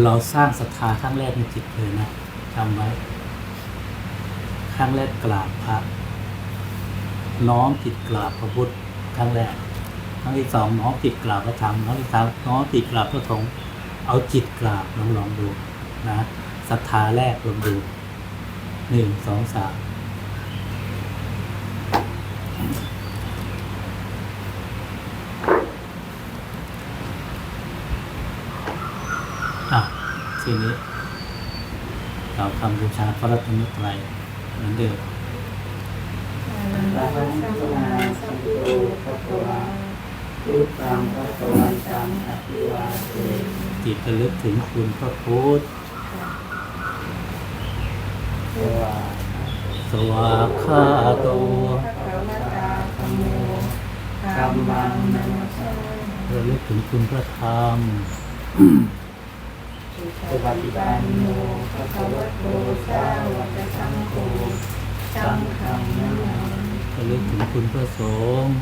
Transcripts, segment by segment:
เราสร้างศรัทธาครั้งแรกในจิตเลยนะจำไว้ ครั้งแรกกราบพระน้อมจิตกราบพระพุทธครั้งแรกครั้งที่สองน้อมจิตกราบพระธรรมครั้งที่สามน้อมจิตกราบพระสงฆ์เอาจิตกราบลองลองดูนะศรัทธาแรกลองดูหนึ่งสองสามอะ ทีนี้เราทำบูชาพระรัตนตรัยเหมือนเดิมอะระหังสัมมาสัมพุทธวาพุทธังพระวันตังอภิวาเทจิตระลึกถึงคุณพระพุทธสวาสวาโตพระควตาธรรมังนัมสสามิระลึกถึงคุณพระธรรม สุปฏิปันโนพระควโตสาวกสังโฆสังฆังนามาระลึกถึงคุณพระสงฆ์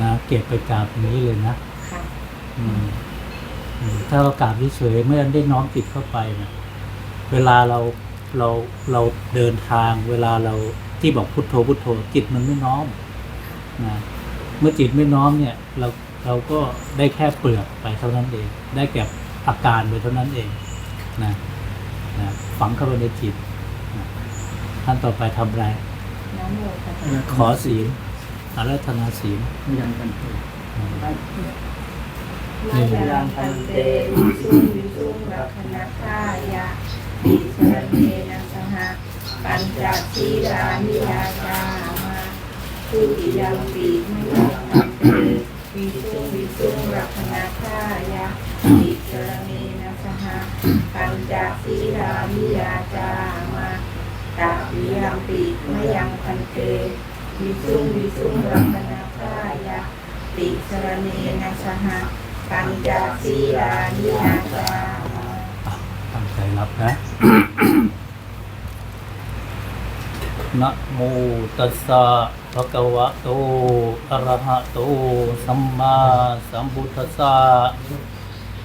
นะเก็บไปกราบอย่างนี้เลยนะถ้าเรากราบเฉยๆไม่อได้น้อมจิตเข้าไปนะเวลาเราเราเราเดินทาง เวลาเราที่บอกพุทโธพุทโธจิตมันไม่น้อมนะเมื่อจิตไม่น้อมเนี่ย เราเราก็ได้แค่เปลือกไปเท่านั้นเองได้แก่ อาการไปเท่านั้นเองนะนะฝังเข้าไปในจิตนะท่านต่อไปทำอะไรนะโมตัสสะขอศีลอารัธนาศีลยังกันเถิดนายังพันเตวิสุงวิสุงรักขณทายะติสรเนนะสหะปัญจศีลานิยาจามาทุติยังปีมยังพันเตวิสุงวิสุงรักขณทายะติส รเนนะสหะปัญจศีลานิยาจามาตาปิยังปีมยังพันเตวิสุงวิสุงรักขณทายะติสรเนนะสหะปัญจศีลานิยาจาอะตั้งใจรับนะนะโมตัสสะภะคะวะโตอะระหะโต สัมมาสัมพุทธัสสะ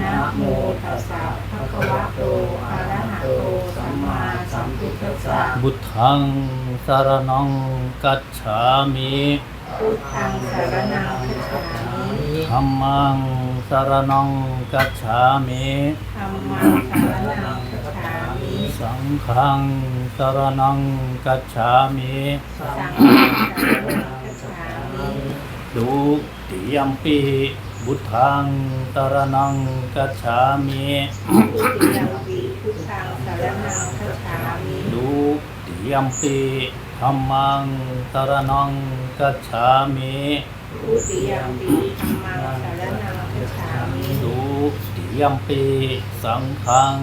นะโมตัสสะภะคะวะโตอะระหะโตสัมมาสัมพุทธัสสะบุตทังสารนังกัจฉามิพุทธังสารนังคัจฉามิธัมมังสารนังกัจฉามิธัมมังสารนังคัจฉามิสังฆังสารนังกัจฉามิสังฆังสารนังคัจฉามิดุติยมปี บุตทังสารนังกัจฉามิทุติยมปีพุทธังสารนังคัจฉามิดุติยมปีธัมมังสารนังกัจฉามิทุติยมปีธัมมังสารนังคัจฉามิดุติยมปีสังฆัง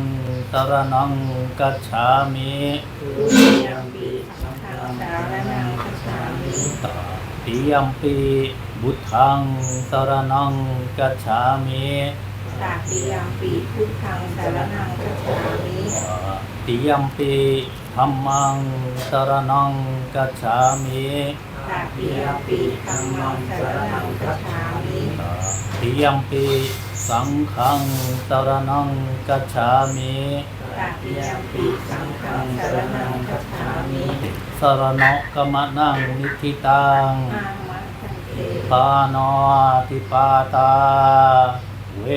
สารนังกัจฉามิทุติยมปีสังฆังสารนังคัจฉามิตติยมปี บุตทังสารนังกัจฉามิตาติยมปีพุทธังสารนังคัจฉามิติยมปีธัมมังสารนังกัจฉามิตาติยมปีธัมมังสารนังคัจฉามิติยมปีสังฆังสารนังกัจฉามิตาติยมปีสังฆังสารนังคัจฉามิสารณะกมนังนิทิตัง อามัคันเตปาโนติปาตา เว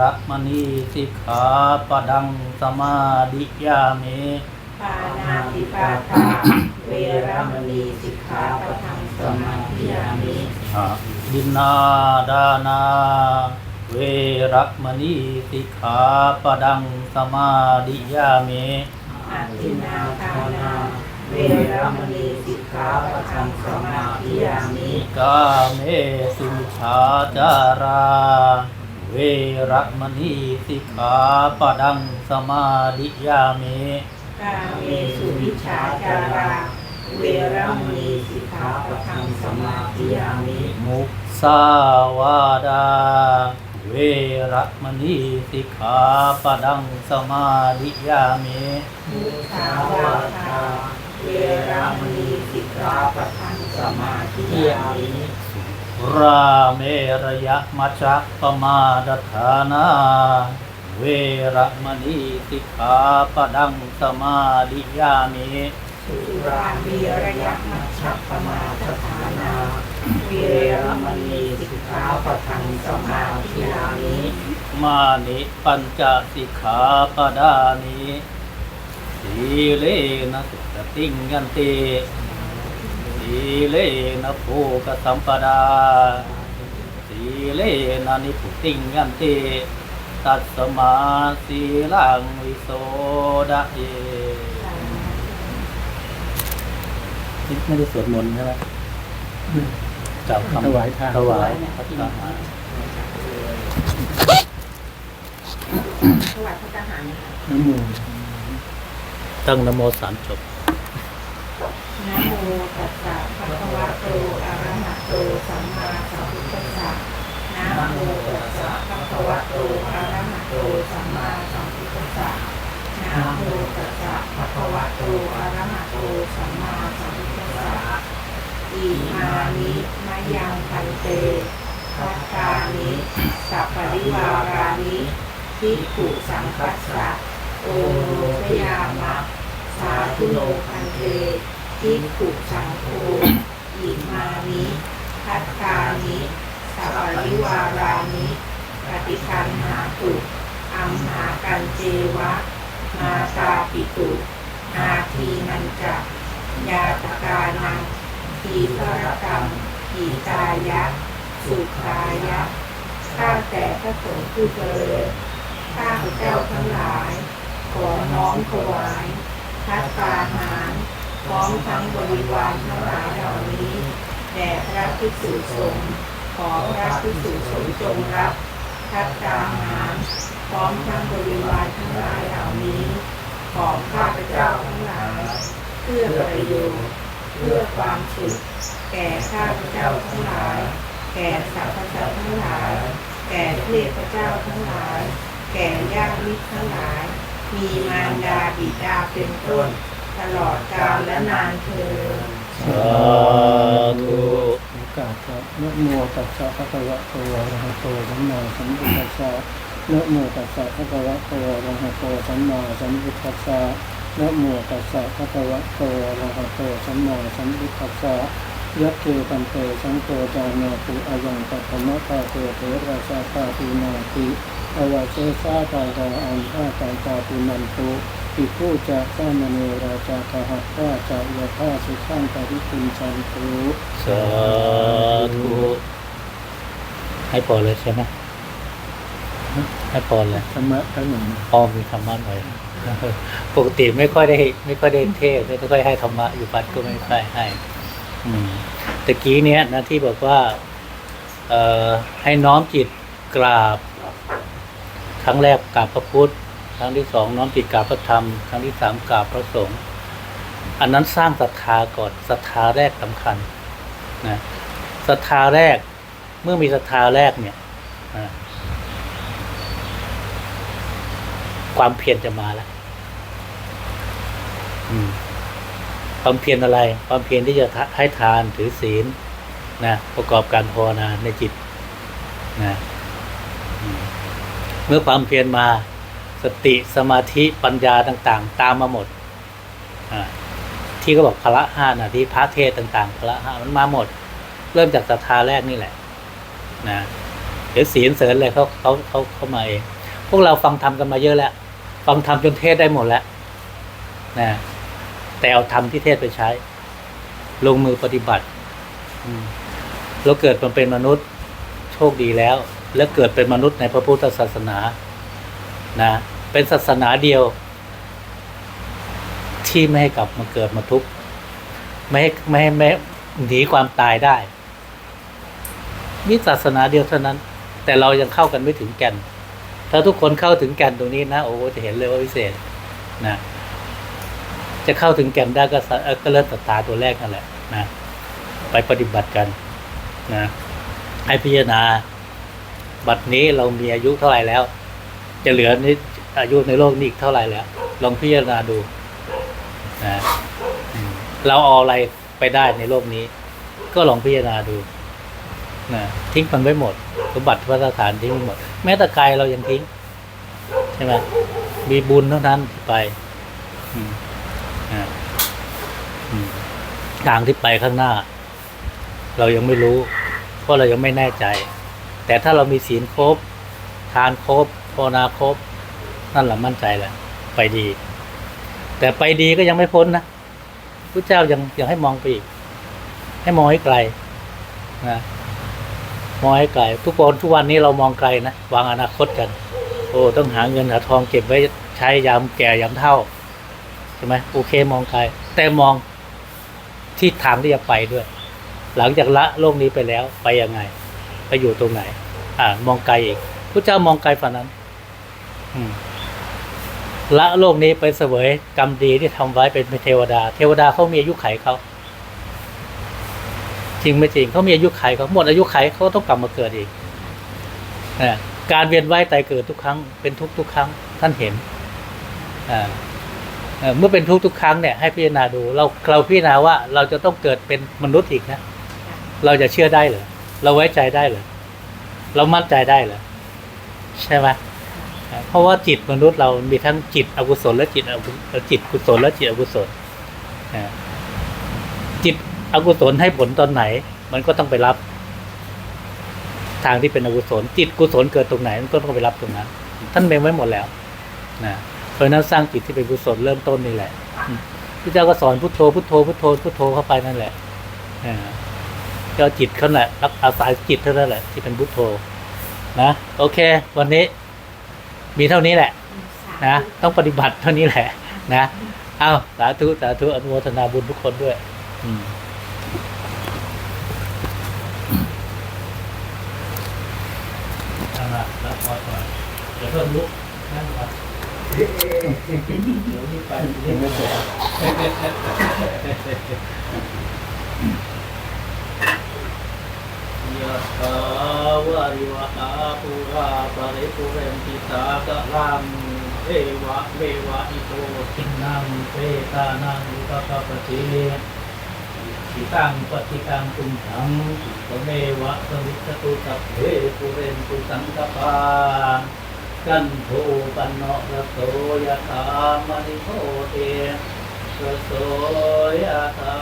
ระมณีสิกขาปดังสมาดิยามิปานาติปาตา เวรมณีสิกขาปะทังสมาธิยามิอะดินนาดานา เวระมณีสิกขาปดังสมาดิยามิอาทินนาทานา เวรมณีสิกขาปะทังสมาธิยามิกาเมสุชาจารา เวเวระมณีสิกขาปะดังสมาธิยามิกาเมสุวิชฌาจารา เวรมณีสิกขาปะทังสมาธิยามิมุสาวาดา เวระมณีสิกขาปะดังสมาธิยามิมุสาวาทา เวรมณีสิกขาปะทังสมาธิยามิราเมระยะมัจจปปมาดฐานาเวระมณีสิกขาปะดังสมาธิยามิสุรามีระยะมัชฌัปปมาทฐานา เวรมณีสิกขาปะทังสมาธิยามิมานิปัญจสิกขาปดานิสีเลนะสุข ติงยันติสีเลนะโภกสัมปดาสีเลนะนิพุติงยันติตัสมาสีลังวิโสดะเยไม่ได้สวดมนต์ใช่ไหมกล่าวคำถวายทานถวายพระทหารถวายพระทหารค่ะน้ำมูตั้งนะโมสามจบ นะโมตัสสะภะคะวะโตอะระหะโตสัมมาสัมพุทธัสสะนะโมตัสสะภะคะวะโตอะระหะโตสัมมาสัมพุทธัสสะนะโมตัสสะภะคะวะโตอะระหะโตสัมมาสัมพุทธัสสะอิมานิมะยังพันเตพัตตานิสัพปริวารานิทิฏฐุสังคัสสะโอโรชยามะสาธุโนพันเต ทิฏฐุสังโฆอิมานิพัตตานิสัพปริวารานิปฏิคันหาตุอัมหากันเจวะ มาตาปิตุนาทีนันจะยาตกานังทีพรกรรมทีตายะ สุขายะข้าแต่พระสงฆ์ผู้เจริญข้าพเจ้าทั้งหลาย ขอน้อมถวายพัตตาหาร พร้อมทั้งบริวารทั้งหลายเหล่านี้แด่พระภิกษุสงฆ์ขอพระภิกษุสงฆ์จงรับพัตตาหารพร้อมทั้งบริวารทั้งหลายเหล่านี้ของข้าพเจ้าทั้งหลายเพื่อประโยชน์เพื่อความสุขแก่ข้าพเจ้าทั้งหลาย แก่สรรพสัตว์ทั้งหลาย แก่เทพเจ้าทั้งหลาย แก่ญาติมิตรทั้งหลาย มีมารดาบิดาเป็นต้น ตลอดกาลและนานเทอญ สาธุโอกาสครับนะโมตัสสะภะคะวะโตอะระหะโตสัมมาสัมพุทธัสสะนะโมตัสสะภะคะวะโตอะระหะโตสัมมาสัมพุทธัสสะนะโมตัสสะภะคะวะโตอะระหะโตสัมมาสัมพุทธัสสะยัคเกตันเตสังโฆจานาติอายังตัพมะตาเตเถระสาตาปีนาติ อวเชสาตาตาอันท่าตาตาปุนันตุปิผู้จะสามเนราจาคหัตถาจะยะธาสุขังปริปุญชันตุสาธุให้พอเลยใช่ไหมให้พอเลยธรรมะทั้งหมดพอมีธรรมะหน่อยปกติไม่ค่อยได้ ไม่ค่อยได้เทศน์ไม่ค่อยให้ธรรมะอยู่วัดก็ไม่ค่อยให้ อืมตะกี้เนี้ยนะที่บอกว่า เอ่อให้น้อมจิตกราบค รั้งแรกกราบพระพุทธ ครั้งที่สองน้อมจิตกราบพระธรรม ครั้งที่สามกราบพระสงฆ์อันนั้นสร้างศรัทธาก่อนศรัทธาแรกสำคัญนะศรัทธาแรกเมื่อมีศรัทธาแรกเนี่ยความเพียรจะมาแล้วความเพียรอะไร ความเพียรที่จะให้ทานถือศีลนะประกอบการภาวนาในจิตนะ เมื่อความเพียรมาสติสมาธิปัญญาต่างๆ ตามมาหมด ที่ก็บอกพละห้านาทีพระเทศต่างๆพละห้ามันมาหมด เริ่มจากศรัทธาแรกนี่แหละนะเดี๋ยวศีลเสริญเลยเขาเขาเขาเขามาเองพวกเราฟังธรรมกันมาเยอะแล้ว ฟังธรรมจนเทศได้หมดแล้วนะแต่เอาธรรมที่เทศไปใช้ ลงมือปฏิบัติเราเกิดมาเป็นมนุษย์โชคดีแล้ว แล้วเกิดเป็นมนุษย์ในพระพุทธศาสนานะเป็นศาสนาเดียว ที่ไม่ให้กลับมาเกิดมาทุกข์ไม่ให้ไม่ให้ไม่หนีความตายได้ มีศาสนาเดียวเท่านั้น แต่เรายังเข้ากันไม่ถึงแก่น ถ้าทุกคนเข้าถึงแก่นตรงนี้นะโอ้โหจะเห็นเลยว่าวิเศษนะจะเข้าถึงแก่นได้ก็สะเอ่อก็เริ่มตัดตาตัวแรกนั่นแหละนะไปปฏิบัติกันนะให้พิจารณา บัดนี้เรามีอายุเท่าไหร่แล้ว จะเหลือนี่อายุในโลกนี้อีกเท่าไหร่แล้ว ลองพิจารณาดูนะเราเอาอะไรไปได้ในโลกนี้ ก็ลองพิจารณาดูนะทิ้งมันไว้หมดสมบัติพระสถานทิ้งไว้หมด แม้แต่กายเรายังทิ้ง ใช่ไหมมีบุญเท่านั้นที่ไปอืมอ่าอืมทางที่ไปข้างหน้า เรายังไม่รู้ เพราะเรายังไม่แน่ใจ แต่ถ้าเรามีศีลครบ ทานครบภาวนาครบ นั่นแหละมั่นใจแหละไปดี แต่ไปดีก็ยังไม่พ้นนะพระเจ้ายังยังให้มองไปอีก ให้มองให้ไกลนะมองให้ไกล ทุกคนทุกวันนี้เรามองไกลนะวางอนาคตกัน โอ้ต้องหาเงินหาทองเก็บไว้ใช้ยามแก่ยามเท่าใช่ไหมโอเคมองไกล แต่มองที่ทางที่จะไปด้วย หลังจากละโลกนี้ไปแล้วไปยังไง ไปอยู่ตรงไหน อ่า มองไกลอีกพระเจ้ามองไกลฝันนั้นละโลกนี้ไปเสวยกรรมดีที่ทำไว้เป็นเทวดา เทวดาเขามีอายุไขเขาจริงไม่จริงเขามีอายุไขเขาหมดอายุไขเขาต้องกลับมาเกิดอีกนะการเวียนว่ายตายเกิดทุกครั้งเป็นทุกทุกครั้ง ท่านเห็นอ่าเมื่อเป็นทุกทุกครั้งเนี่ยให้พิจารณาดู เราเราพิจารณาว่าเราจะต้องเกิดเป็นมนุษย์อีกนะ เราจะเชื่อได้หรือ เราไว้ใจได้เหรอเรามั่นใจได้เหรอใช่ไหมเพราะว่าจิตมนุษย์เรามีทั้งจิตอกุศลและจิตอกุจิตกุศลและจิตอกุศลจิตอกุศลให้ผลตอนไหน มันก็ต้องไปรับ ทางที่เป็นอกุศล จิตกุศลเกิดตรงไหนมันก็ต้องไปรับตรงนั้น ท่านเมงไว้หมดแล้วนะเพราะนั้นสร้างจิตที่เป็นกุศลเริ่มต้นนี่แหละพระเจ้าก็สอนพุทโธพุทโธพุทโธพุทโธเข้าไปนั่นแหละ ก็จิตเขาแหละรักอาศัยจิตเท่านั้นแหละที่เป็นพุทโธนะโอเค วันนี้ มีเท่านี้แหละ นะต้องปฏิบัติเท่านี้แหละ นะเอาสาธุสาธุอนุโมทนาบุญทุกคนด้วย อืมเอาละแล้วพอก่อนเดี๋ยวเพิ่มลุกนั่งก่อนเดี๋ยวนี้ไปเรียนไม่เสร็จ ยะถาวาริวหาปุราปริปุเรนติสากะลังเอวะเมวะอิโตทินังเปตานังอุปกปปติทิตังปฏิตังตุมหังสเมวะสมิสตุสัพเพปุเรนตุสังกปากันโทปันโนระโสยะถามณิโทเต โสยะถา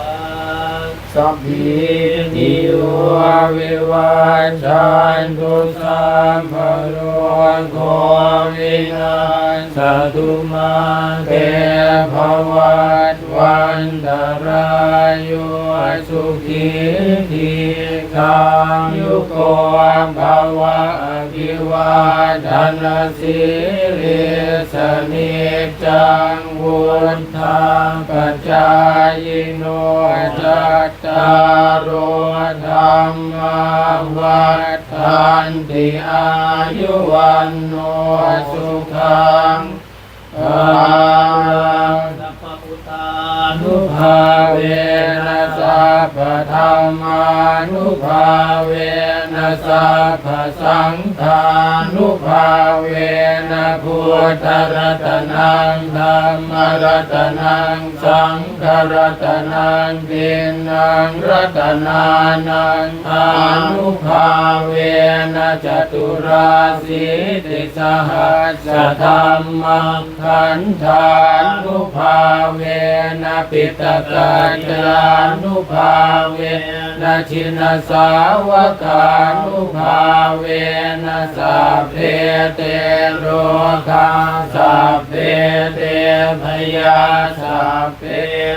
สัพพิติโยวิวัชชันตุสัมภโรโควินาศตุมาเตภวัตวันตรายโยสุขีทีขายุโกภวะอภิวาทนาสิริสนิจจังวุฒาปัจจายโนจัตตารโอธรรมวัฏันติอายุวันโนสุขังอาลังสัพพุทานุ ภาเวนะสัพพธรรมานุภาเวนะสัพพสังฆานุภาเวนะพุทธรัตนังธรรมรัตนังสังฆรัตนังดินังรัตนานังอนุภาเวนะจตุราสีติสหัสธรรมังขันธานุภาเวนะปิตกัจจานุภาเวนะชินสาวกานุภาเวนะสัพเพเตโรคาสัพเพเตพยาสัพเพ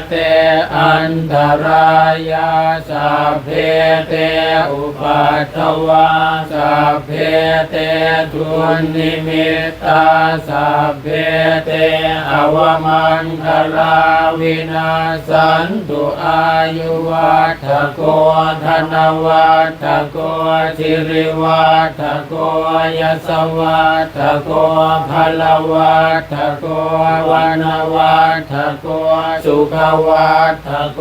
เตอันตรายาสัพเพเตอุปัตวาสัพเพเตทุนนิมิตตาสัพเพเตอวมันคลาวินาสันตุอายุวัฏโกธนวัฏโกธิริวัฏโกยสวัฏโกภลวัฏโกวันวัฏโกสุขวัฏโก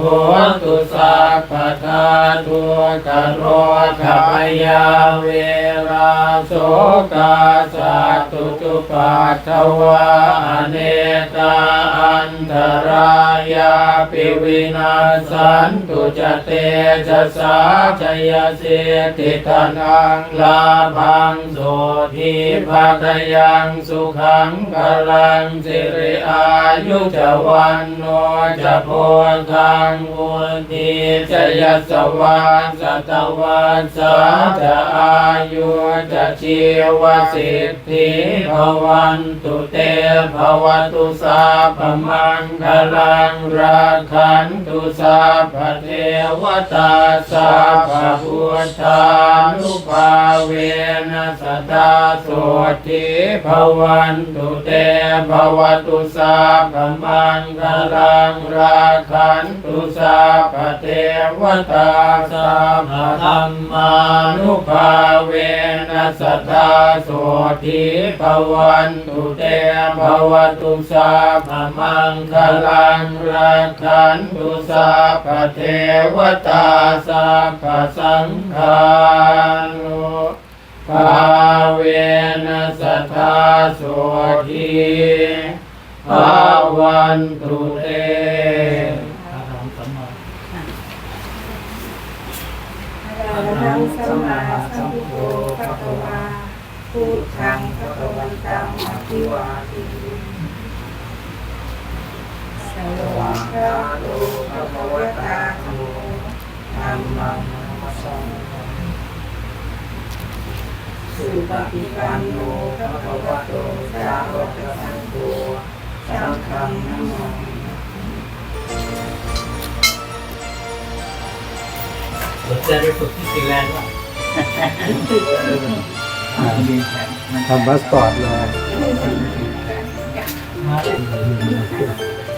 โหตุสัพพทาทุกโรคพยาเวราโสกาสัตตุตุปัทถวาอเนกาอันตรายยาปิวินาสันตุจเตจะสาจยเสติทานังลาภังโสทิภาคยังสุขังกลังสิริอายุจวันโนจะโพคังวุติจยสวานสัตวันสาจะอายุจะชีวสิทธิภวันตุเตภวตุสาพมังคลังราคันตุสาพเทวตาสาพพุทธานุภาเวนัสตาโสทิภวันตุเตภวตุสาพมังคลังราคันตุสาพเทวตาสาพธรรมานุภาเวนัสตาโสทิภวันตุเตภวตุสาพมังคลังราคันตุสาพเทวตาสาพสังฆานุภาเวนัสตาโสทิภาวันตุเตอาหังสมาอะรหังสัมมาสัมพุทโธภะคะวาพุทธังภะคะวันตังอภิวาทิ สุปฏิปันโนภะคะวโตสาวกสังโฆสังฆังนัมมามิสนใจไปฝึกที่ฟินแลนด์ป่ะทำพาสปอร์ตเลย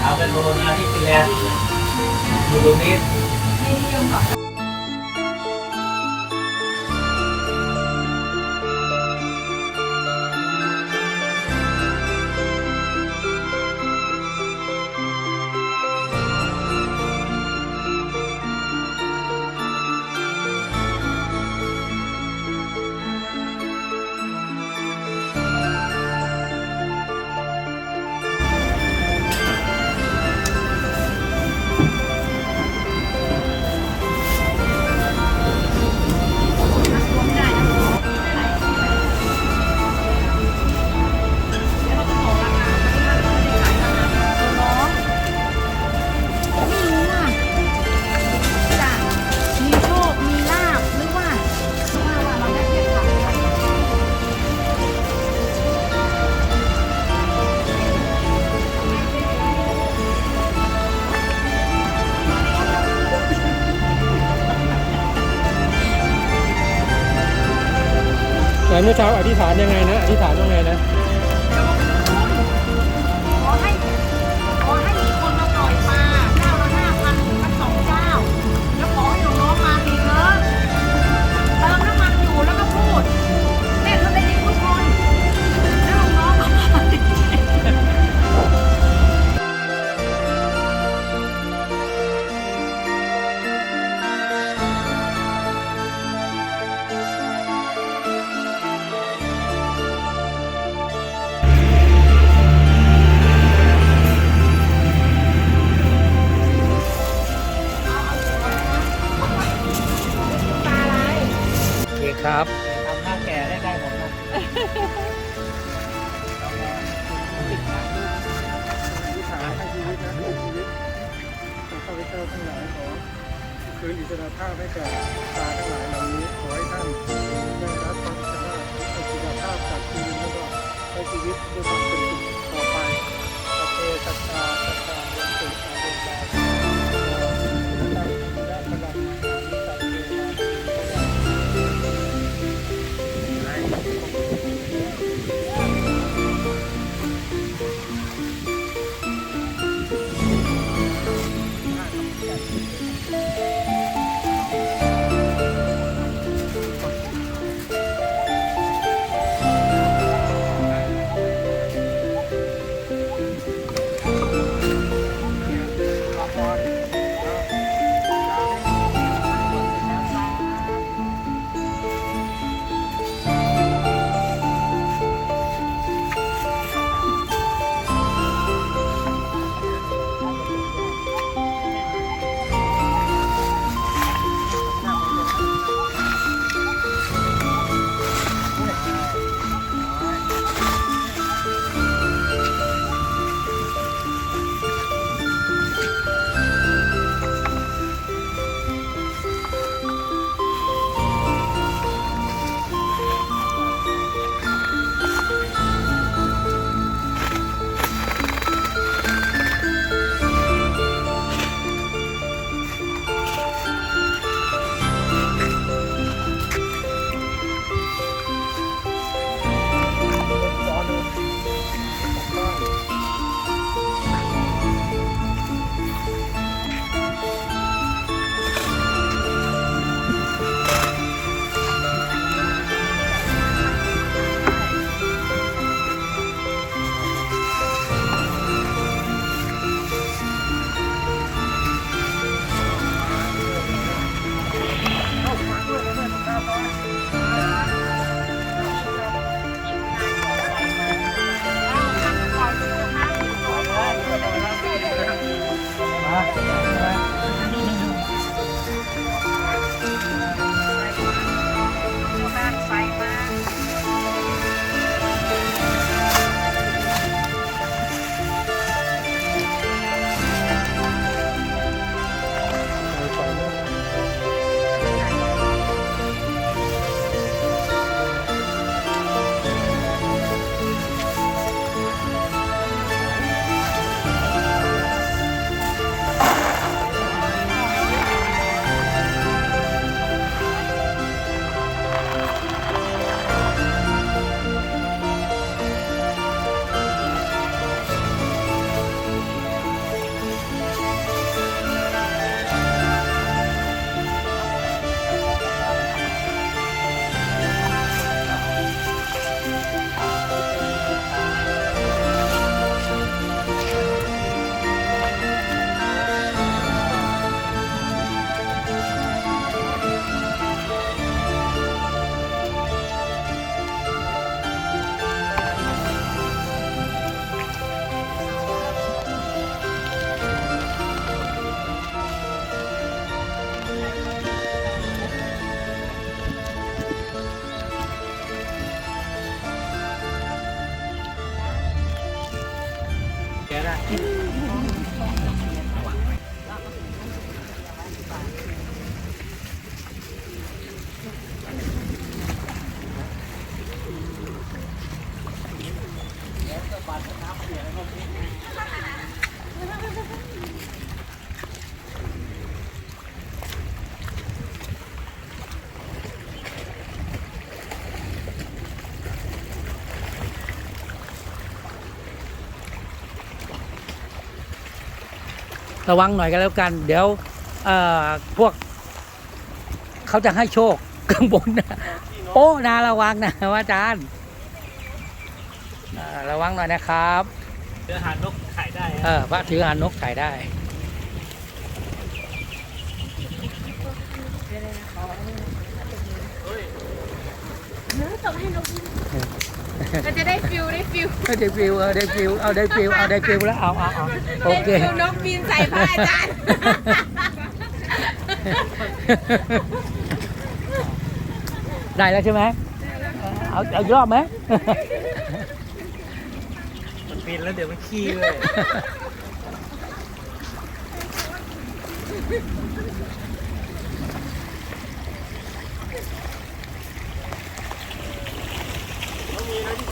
เอาเป็นโมโนน เมื่อเช้าอธิษฐานยังไงนะ อธิษฐานยังไงนะ ระวังหน่อยกันแล้วกัน เดี๋ยวเอ่อพวกเขาจะให้โชคข้างบนนะโป๊ะนะระวังนะว่าอาจารย์อ่าระวังหน่อยนะครับเนื้อหานกขายได้เออพระถือหานกขายได้มันจะได้ฟิลได้ ฟิลได้ฟิวเออได้ฟิวเอาได้ฟิวเอาได้ฟิวแล้วเอาเอาเอาโอได้เคฟิลนกบินใส่ผ้าอาจารย์ได้แล้วใช่ไหมเอาเอาอีกรอบไหมมันบินแล้วเดี๋ยวมันขี้เลย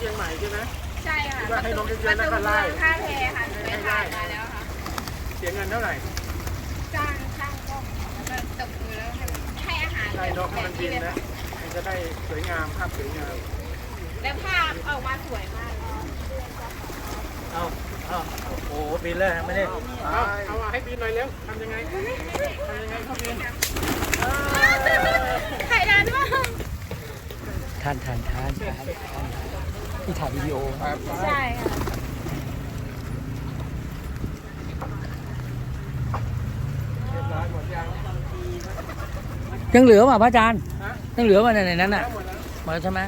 ใช่ ค่ะประตูประตูเมืองท่าแพค่ะหนูไปถ่ายมาแล้วค่ะ เสียเงินเท่าไหร่ จ้างช่างกล้องแล้วก็ตบมือแล้วให้ให้อาหารได้นกให้มันบินนะ มันจะได้สวยงามภาพสวยงาม แล้วภาพออกมาสวยมากเอาเอาโอ้โหบินแล้วไม่ได้เอาเอาให้บินหน่อยเร็วทำยังไงทำยังไงเขาบินไข่ดานมากทานทานทานทาน ที่ถ่ายวิดีโอใช่ค่ะเรียบร้อยหมดยังเหลือป่ะพระอาจารย์ยังเหลือป่ะในนั้นน่ะหมดใช่ไหม